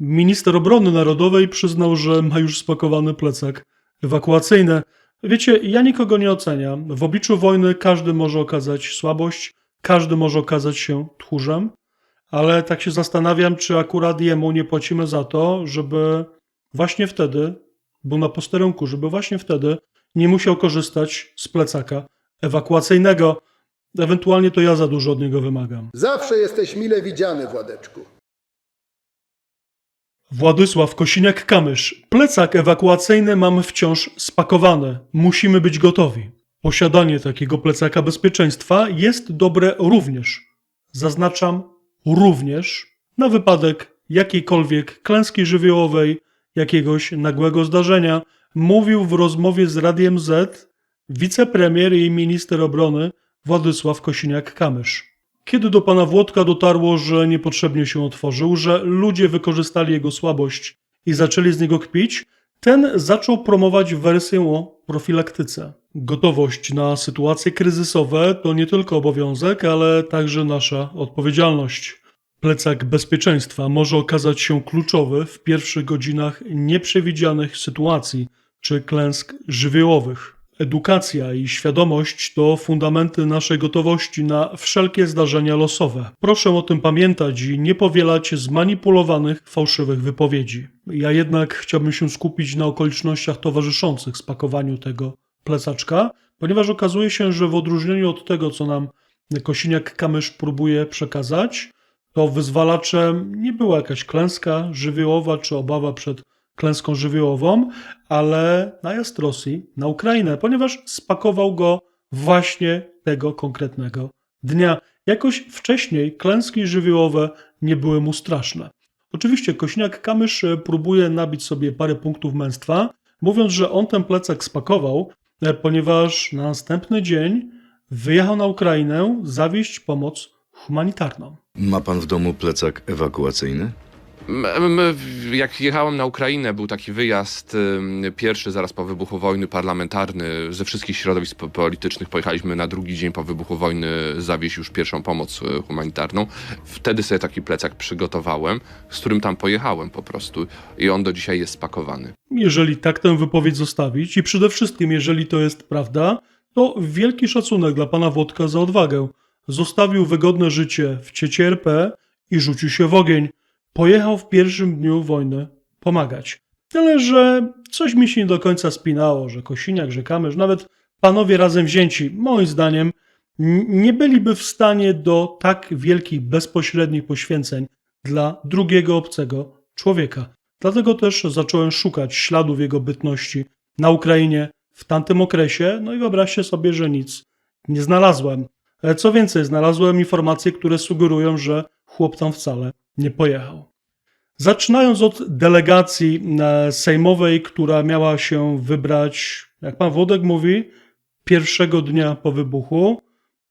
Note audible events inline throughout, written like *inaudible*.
Minister Obrony Narodowej przyznał, że ma już spakowany plecak ewakuacyjny. Wiecie, ja nikogo nie oceniam. W obliczu wojny każdy może okazać słabość, każdy może okazać się tchórzem, ale tak się zastanawiam, czy akurat jemu nie płacimy za to, żeby właśnie wtedy był na posterunku, żeby właśnie wtedy nie musiał korzystać z plecaka ewakuacyjnego. Ewentualnie to ja za dużo od niego wymagam. Zawsze jesteś mile widziany, Władeczku. Władysław Kosiniak-Kamysz. Plecak ewakuacyjny mam wciąż spakowany. Musimy być gotowi. Posiadanie takiego plecaka bezpieczeństwa jest dobre również. Zaznaczam również na wypadek jakiejkolwiek klęski żywiołowej, jakiegoś nagłego zdarzenia, mówił w rozmowie z Radiem Z wicepremier i minister obrony Władysław Kosiniak-Kamysz. Kiedy do pana Włodka dotarło, że niepotrzebnie się otworzył, że ludzie wykorzystali jego słabość i zaczęli z niego kpić, ten zaczął promować wersję o profilaktyce. Gotowość na sytuacje kryzysowe to nie tylko obowiązek, ale także nasza odpowiedzialność. Plecak bezpieczeństwa może okazać się kluczowy w pierwszych godzinach nieprzewidzianych sytuacji czy klęsk żywiołowych. Edukacja i świadomość to fundamenty naszej gotowości na wszelkie zdarzenia losowe. Proszę o tym pamiętać i nie powielać zmanipulowanych, fałszywych wypowiedzi. Ja jednak chciałbym się skupić na okolicznościach towarzyszących spakowaniu tego plecaczka, ponieważ okazuje się, że w odróżnieniu od tego, co nam Kosiniak-Kamysz próbuje przekazać, to wyzwalaczem nie była jakaś klęska żywiołowa czy obawa przed klęską żywiołową, ale najazd Rosji na Ukrainę, ponieważ spakował go właśnie tego konkretnego dnia. Jakoś wcześniej klęski żywiołowe nie były mu straszne. Oczywiście Kośniak-Kamysz próbuje nabić sobie parę punktów męstwa, mówiąc, że on ten plecak spakował, e, ponieważ na następny dzień wyjechał na Ukrainę zawieźć pomoc humanitarną. Ma pan w domu plecak ewakuacyjny? Jak jechałem na Ukrainę, był taki wyjazd pierwszy zaraz po wybuchu wojny parlamentarny. Ze wszystkich środowisk po- politycznych pojechaliśmy na drugi dzień po wybuchu wojny zawieźć już pierwszą pomoc y, humanitarną. Wtedy sobie taki plecak przygotowałem, z którym tam pojechałem po prostu i on do dzisiaj jest spakowany. Jeżeli tak tę wypowiedź zostawić i przede wszystkim jeżeli to jest prawda, to wielki szacunek dla pana Włodka za odwagę. Zostawił wygodne życie w ciecie RP i rzucił się w ogień. Pojechał w pierwszym dniu wojny pomagać. Tyle, że coś mi się nie do końca spinało, że Kosiniak, że Kamysz, nawet panowie razem wzięci, moim zdaniem, nie byliby w stanie do tak wielkich, bezpośrednich poświęceń dla drugiego obcego człowieka. Dlatego też zacząłem szukać śladów jego bytności na Ukrainie w tamtym okresie, no i wyobraźcie sobie, że nic nie znalazłem. E, Co więcej, znalazłem informacje, które sugerują, że chłop tam wcale nie pojechał. Zaczynając od delegacji e, sejmowej, która miała się wybrać, jak pan Włodek mówi, pierwszego dnia po wybuchu,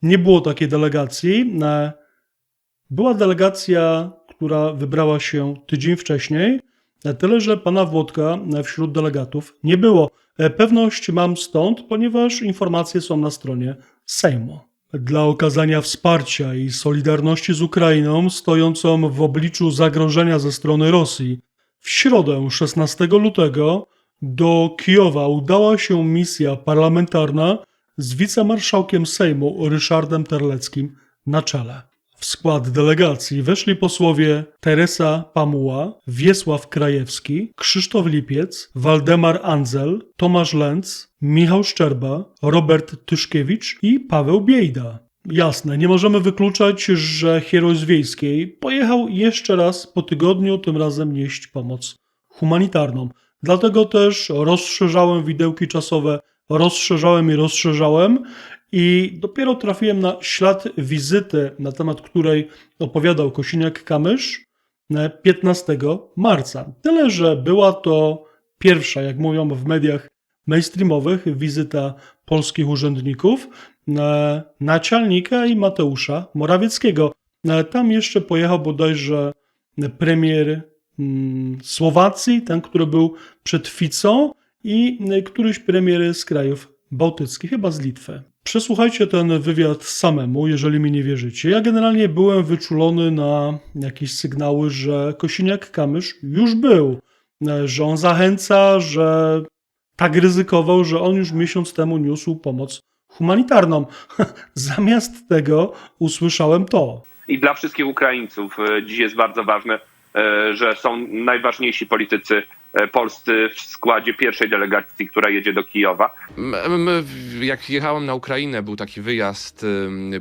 nie było takiej delegacji. E, Była delegacja, która wybrała się tydzień wcześniej, e, tyle że pana Włodka wśród delegatów nie było. Pewność mam stąd, ponieważ informacje są na stronie Sejmu. Dla okazania wsparcia i solidarności z Ukrainą stojącą w obliczu zagrożenia ze strony Rosji, w środę 16 lutego do Kijowa udała się misja parlamentarna z wicemarszałkiem Sejmu Ryszardem Terleckim na czele. W skład delegacji weszli posłowie Teresa Pamuła, Wiesław Krajewski, Krzysztof Lipiec, Waldemar Andzel, Tomasz Lenz, Michał Szczerba, Robert Tyszkiewicz i Paweł Biejda. Jasne, nie możemy wykluczać, że heroj z wiejskiej pojechał jeszcze raz po tygodniu, tym razem nieść pomoc humanitarną. Dlatego też rozszerzałem widełki czasowe, rozszerzałem i rozszerzałem i dopiero trafiłem na ślad wizyty, na temat której opowiadał Kosiniak-Kamysz e, 15 marca. Tyle, że była to pierwsza, jak mówią w mediach mainstreamowych, wizyta polskich urzędników e, Naczelnika i Mateusza Morawieckiego. E, Tam jeszcze pojechał bodajże premier mm, Słowacji, ten, który był przed Ficą i któryś premier z krajów bałtyckich, chyba z Litwy. Przesłuchajcie ten wywiad samemu, jeżeli mi nie wierzycie. Ja generalnie byłem wyczulony na jakieś sygnały, że Kosiniak-Kamysz już był, e, że on zachęca, że tak ryzykował, że on już miesiąc temu niósł pomoc humanitarną. *laughs* Zamiast tego usłyszałem to. i dla wszystkich Ukraińców e, dziś jest bardzo ważne, że są najważniejsi politycy e, polscy w składzie pierwszej delegacji, która jedzie do Kijowa. Jak jechałem na Ukrainę, był taki wyjazd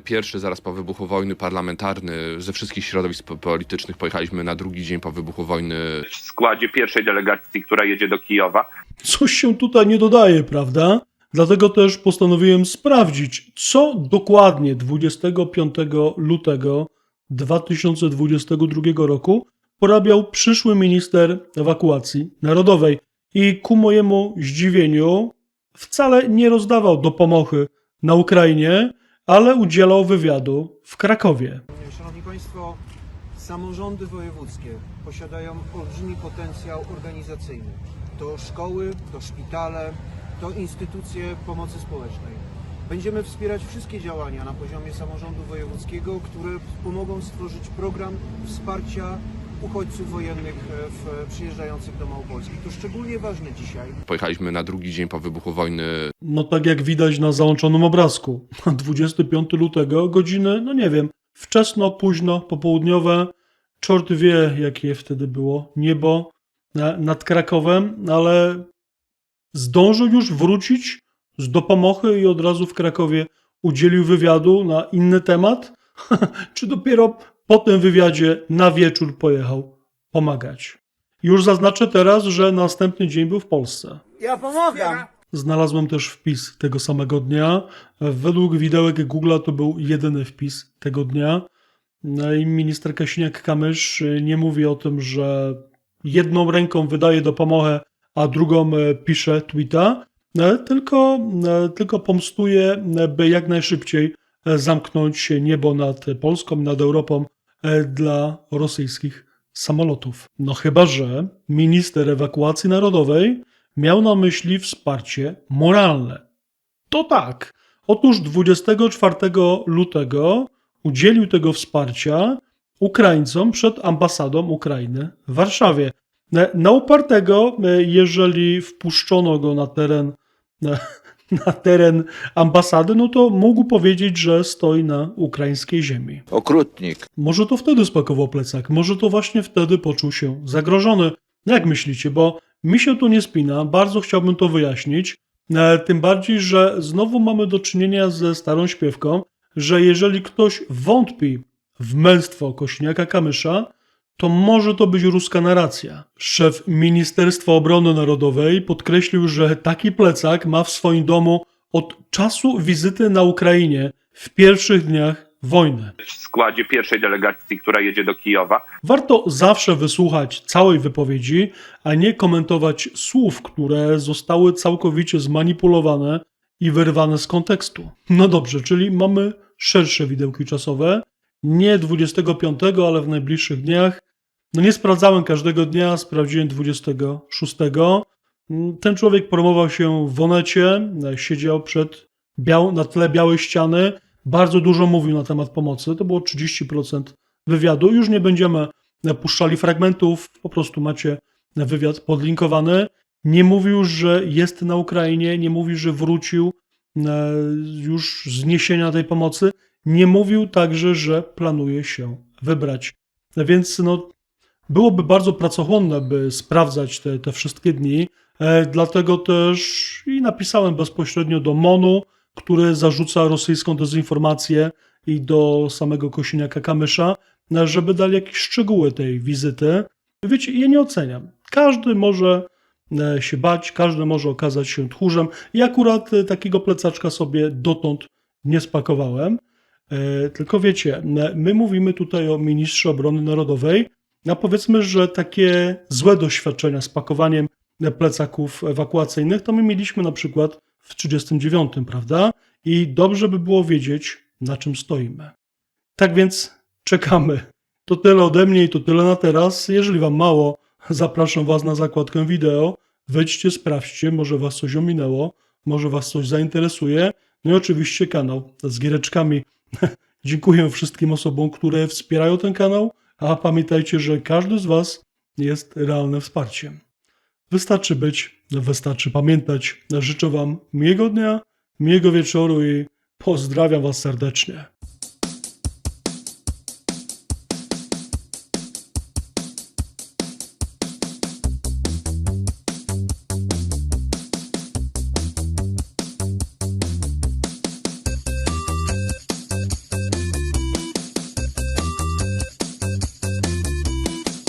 pierwszy zaraz po wybuchu wojny parlamentarny. Ze wszystkich środowisk po- politycznych pojechaliśmy na drugi dzień po wybuchu wojny. W składzie pierwszej delegacji, która jedzie do Kijowa. Coś się tutaj nie dodaje, prawda? Dlatego też postanowiłem sprawdzić, co dokładnie 25 lutego 2022 roku porabiał przyszły minister ewakuacji narodowej. I ku mojemu zdziwieniu wcale nie rozdawał dopomochy na Ukrainie, ale udzielał wywiadu w Krakowie. Szanowni Państwo, samorządy wojewódzkie posiadają olbrzymi potencjał organizacyjny. To szkoły, to szpitale, to instytucje pomocy społecznej. Będziemy wspierać wszystkie działania na poziomie samorządu wojewódzkiego, które pomogą stworzyć program wsparcia uchodźców wojennych e, w, przyjeżdżających do Małopolski. To szczególnie ważne dzisiaj, Pojechaliśmy na drugi dzień po wybuchu wojny. No tak jak widać na załączonym obrazku. 25 lutego, godziny, no nie wiem, wczesno, późno, popołudniowe. Czort wie, jakie wtedy było niebo na- nad Krakowem, ale zdążył już wrócić z dopomochy i od razu w Krakowie udzielił wywiadu na inny temat? *laughs* Czy dopiero po tym wywiadzie na wieczór pojechał pomagać? Już zaznaczę teraz, że następny dzień był w Polsce. Znalazłem też wpis tego samego dnia. Według widełek Google'a to był jedyny wpis tego dnia. No i minister Kasiniak-Kamysz nie mówi o tym, że jedną ręką wydaje dopomogę, a drugą e, pisze tweeta, e, tylko, e, tylko pomstuje, by jak najszybciej zamknąć niebo nad Polską, nad Europą dla rosyjskich samolotów. No chyba, że minister ewakuacji narodowej miał na myśli wsparcie moralne. To tak. Otóż 24 lutego udzielił tego wsparcia Ukraińcom przed ambasadą Ukrainy w Warszawie. Na- Na upartego, e, jeżeli wpuszczono go na teren, na, teren ambasady, no to mógł powiedzieć, że stoi na ukraińskiej ziemi. Okrutnik. Może to wtedy spakował plecak, może to właśnie wtedy poczuł się zagrożony. No Jak myślicie? Bo mi się to nie spina, bardzo chciałbym to wyjaśnić. E, Tym bardziej, że znowu mamy do czynienia ze starą śpiewką, że jeżeli ktoś wątpi w męstwo Kośniaka Kamysza, to może to być ruska narracja. Szef Ministerstwa Obrony Narodowej podkreślił, że taki plecak ma w swoim domu od czasu wizyty na Ukrainie w pierwszych dniach wojny. W składzie pierwszej delegacji, która jedzie do Kijowa. Warto zawsze wysłuchać całej wypowiedzi, a nie komentować słów, które zostały całkowicie zmanipulowane i wyrwane z kontekstu. No dobrze, czyli mamy szersze widełki czasowe, nie 25, ale w najbliższych dniach. No nie sprawdzałem każdego dnia, sprawdziłem 26. Ten człowiek promował się w Onecie, siedział przed biał, na tle białej ściany, bardzo dużo mówił na temat pomocy, to było 30% wywiadu. Już nie będziemy puszczali fragmentów, po prostu macie wywiad podlinkowany. Nie mówił, że jest na Ukrainie, nie mówił, że wrócił e, już z niesienia tej pomocy. Nie mówił także, że planuje się wybrać. Więc no, byłoby bardzo pracochłonne, by sprawdzać te, te wszystkie dni. E, dlatego też i napisałem bezpośrednio do MONU, który zarzuca rosyjską dezinformację i do samego Kosiniaka Kamysza, e, żeby dali jakieś szczegóły tej wizyty. Wiecie, ja nie oceniam. Każdy może e, się bać, każdy może okazać się tchórzem. Ja akurat takiego plecaczka sobie dotąd nie spakowałem. Tylko wiecie, my mówimy tutaj o ministrze obrony narodowej, a powiedzmy, że takie złe doświadczenia z pakowaniem plecaków ewakuacyjnych to my mieliśmy na przykład w 39, prawda? I dobrze by było wiedzieć, na czym stoimy. Tak więc czekamy. To tyle ode mnie i to tyle na teraz. Jeżeli Wam mało, zapraszam Was na zakładkę wideo. Wejdźcie, sprawdźcie, może Was coś ominęło, może Was coś zainteresuje. No i oczywiście kanał z giereczkami. *laughs* Dziękuję wszystkim osobom, które wspierają ten kanał, a pamiętajcie, że każdy z Was jest realnym wsparciem. Wystarczy być, wystarczy pamiętać. Życzę Wam miłego dnia, miłego wieczoru i pozdrawiam Was serdecznie.